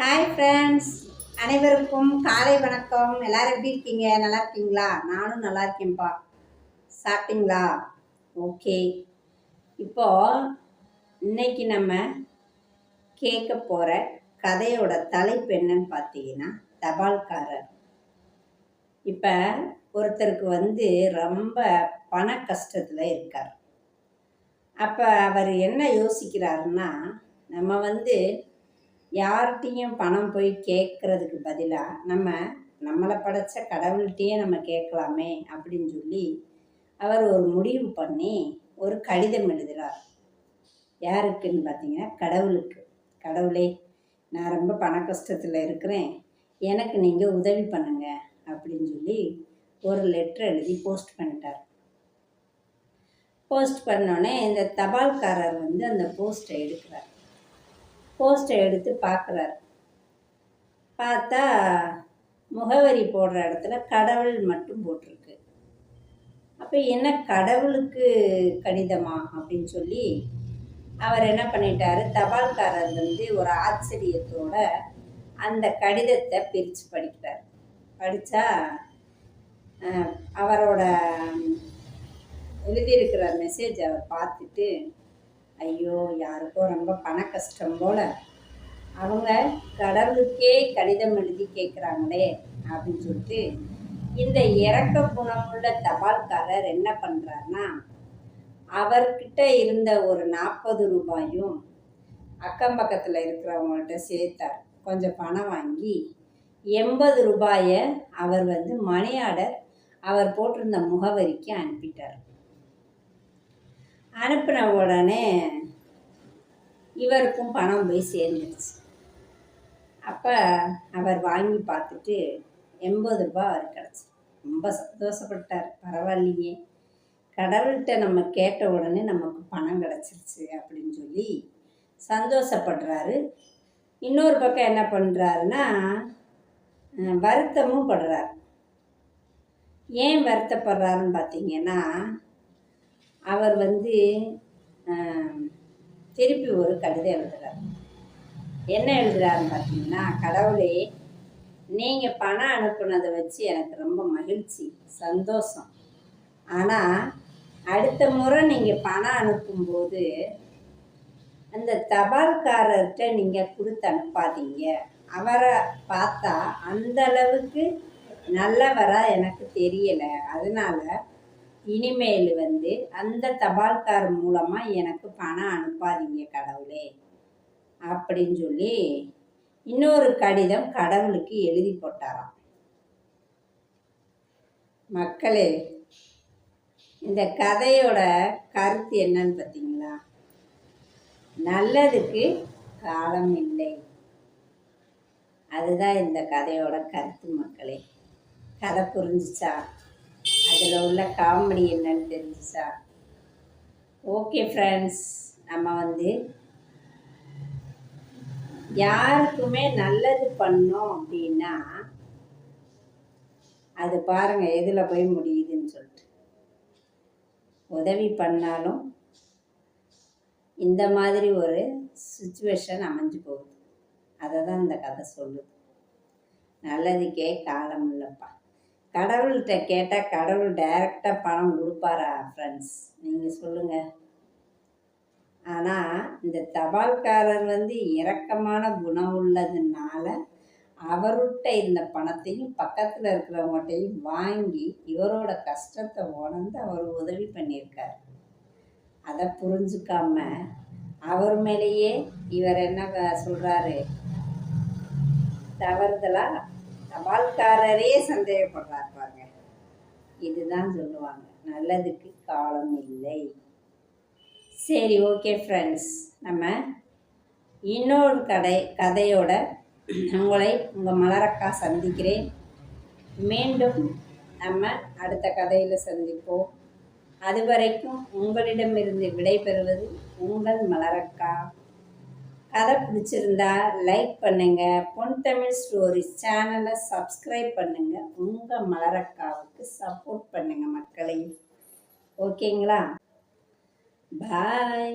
Hi friends அனைவருக்கும் காலை வணக்கம். எல்லோரும் எப்படி இருக்கீங்க? நல்லா இருக்கீங்களா? நானும் நல்லா இருக்கேன்ப்பா. சாப்பிட்டீங்களா? ஓகே இப்போ இன்னைக்கு நம்ம கேட்க போகிற கதையோட தலைப்பு என்னன்னு பார்த்தீங்கன்னா தபால்காரர். இப்போ ஒருத்தருக்கு வந்து ரொம்ப பண கஷ்டத்தில் இருக்கார். அப்போ அவர் என்ன யோசிக்கிறாருன்னா நம்ம வந்து யார்கிட்டையும் பணம் போய் கேட்குறதுக்கு பதிலாக நம்ம நம்மளை படைச்ச கடவுள்கிட்டயே நம்ம கேட்கலாமே அப்படின்னு சொல்லி அவர் ஒரு முடிவு பண்ணி ஒரு கடிதம் எழுதுகிறார் யாருக்குன்னு பார்த்தீங்கன்னா கடவுளுக்கு. கடவுளே நான் ரொம்ப பண கஷ்டத்தில் இருக்கிறேன். எனக்கு நீங்கள் உதவி பண்ணுங்க அப்படின்னு சொல்லி ஒரு லெட்டர் எழுதி போஸ்ட் பண்ணிட்டார். போஸ்ட் பண்ணோடனே இந்த தபால்காரர் வந்து அந்த போஸ்ட்டை எடுக்கிறார். போஸ்ட்டை எடுத்து பார்க்குறாரு. பார்த்தா முகவரி போடுற இடத்துல கடவுள் மட்டும் போட்டிருக்கு. அப்போ என்ன கடவுளுக்கு கடிதமா அப்படின்னு சொல்லி அவர் என்ன பண்ணிட்டாரு? தபால்காரர் வந்து ஒரு ஆச்சரியத்தோட அந்த கடிதத்தை பிரித்து படிக்கிறார். படித்தா அவரோட எழுதியிருக்கிற மெசேஜ் அவர் பார்த்துட்டு ஐயோ யாருக்கோ ரொம்ப பண கஷ்டம் போல். அவங்க கடவுளுக்கே கடிதம் எழுதி கேட்குறாங்களே அப்படின்னு சொல்லிட்டு இந்த இறக்க குணமுள்ள தபால்காரர் என்ன பண்ணுறாருன்னா அவர்கிட்ட இருந்த ஒரு நாற்பது ரூபாயும் அக்கம் பக்கத்தில் இருக்கிறவங்கள்ட்ட சேர்த்தார். கொஞ்சம் பணம் வாங்கி எண்பது ரூபாயை அவர் வந்து மணி ஆர்டர் அவர் போட்டிருந்த முகவரிக்கு அனுப்பிட்டார். அனுப்பின உடனே இவருக்கும் பணம் போய் சேர்ந்துருச்சு. அப்போ அவர் வாங்கி பார்த்துட்டு எண்பது ரூபாய் அவர் கிடச்சி. ரொம்ப சந்தோஷப்பட்டார். பரவாயில்லையே. கடவுள்கிட்ட நம்ம கேட்ட உடனே நமக்கு பணம் கிடச்சிருச்சு அப்படின்னு சொல்லி சந்தோஷப்படுறாரு. இன்னொரு பக்கம் என்ன பண்ணுறாருன்னா வருத்தமும் படுறார். ஏன் வருத்தப்படுறாருன்னு பார்த்தீங்கன்னா அவர் வந்து திருப்பி ஒரு கவிதை எழுதுகிறார் என்ன எழுதுகிறாருன்னு பார்த்தீங்கன்னா கடவுளே நீங்கள் பணம் அனுப்புனதை வச்சு எனக்கு ரொம்ப மகிழ்ச்சி சந்தோஷம். ஆனால் அடுத்த முறை நீங்கள் பணம் அனுப்பும்போது அந்த தபால்காரர்கிட்ட நீங்கள் கொடுத்து அனுப்பாதீங்க. அவரை பார்த்தா அந்த அளவுக்கு நல்லவராக எனக்கு தெரியலை. அதனால் இனிமேல் வந்து அந்த தபால்கார் மூலமாக எனக்கு பணம் அனுப்பாதீங்க கடவுளே. அப்படின்னு சொல்லி இன்னொரு கடிதம் கடவுளுக்கு எழுதி போட்டாராம். மக்களே இந்த கதையோட கருத்து என்னன்னு பார்த்தீங்களா? நல்லதுக்கு காலம் இல்லை. அதுதான் இந்த கதையோட கருத்து மக்களே. கதை புரிஞ்சிச்சா? அதில் உள்ள காமெடி என்னன்னு தெரிஞ்சுச்சா ஓகே ஃப்ரெண்ட்ஸ் நம்ம வந்து யாருக்குமே நல்லது பண்ணோம் அப்படின்னா அது பாருங்கள் எதில் போய் முடியுதுன்னு சொல்லிட்டு. உதவி பண்ணாலும் இந்த மாதிரி ஒரு சுச்சுவேஷன் அமைஞ்சு போகுது. அதை தான் இந்த கதை சொல்லுது. நல்லதுக்கே காலம் இல்லைப்பா கடவுள்கிட்ட கேட்டால் கடவுள் டைரெக்டாக பணம் கொடுப்பாரா ஃப்ரெண்ட்ஸ் நீங்கள் சொல்லுங்கள் ஆனால் இந்த தபால்காரர் வந்து இரக்கமான குணம் உள்ளதுனால அவர்கிட்ட இருந்த பணத்தையும் பக்கத்தில் இருக்கிறவங்கள்ட்டையும் வாங்கி இவரோட கஷ்டத்தை உணர்ந்து அவர் உதவி பண்ணியிருக்கார். அதை புரிஞ்சுக்காம அவர் மேலேயே இவர் என்ன சொல்கிறாரு தவறுதலாக தபால்காரரே சந்தேகப்படுறார் பாருங்க. இதுதான் சொல்லுவாங்க. நல்லதுக்கு காலம் இல்லை. சரி ஓகே ஃப்ரெண்ட்ஸ் நம்ம இன்னொரு கடை கதையோட உங்களை உங்கள் மலரக்கா சந்திக்கிறேன். மீண்டும் நம்ம அடுத்த கதையில் சந்திப்போம். அது வரைக்கும் உங்களிடமிருந்து விடைபெறுவது உங்கள் மலரக்கா. கதை பிடிச்சிருந்தா லைக் பண்ணுங்கள் பொன் தமிழ் ஸ்டோரிஸ் சேனலை சப்ஸ்கிரைப் பண்ணுங்கள் உங்கள் மலரக்காவுக்கு சப்போர்ட் பண்ணுங்கள் மக்களை. ஓகேங்களா பாய்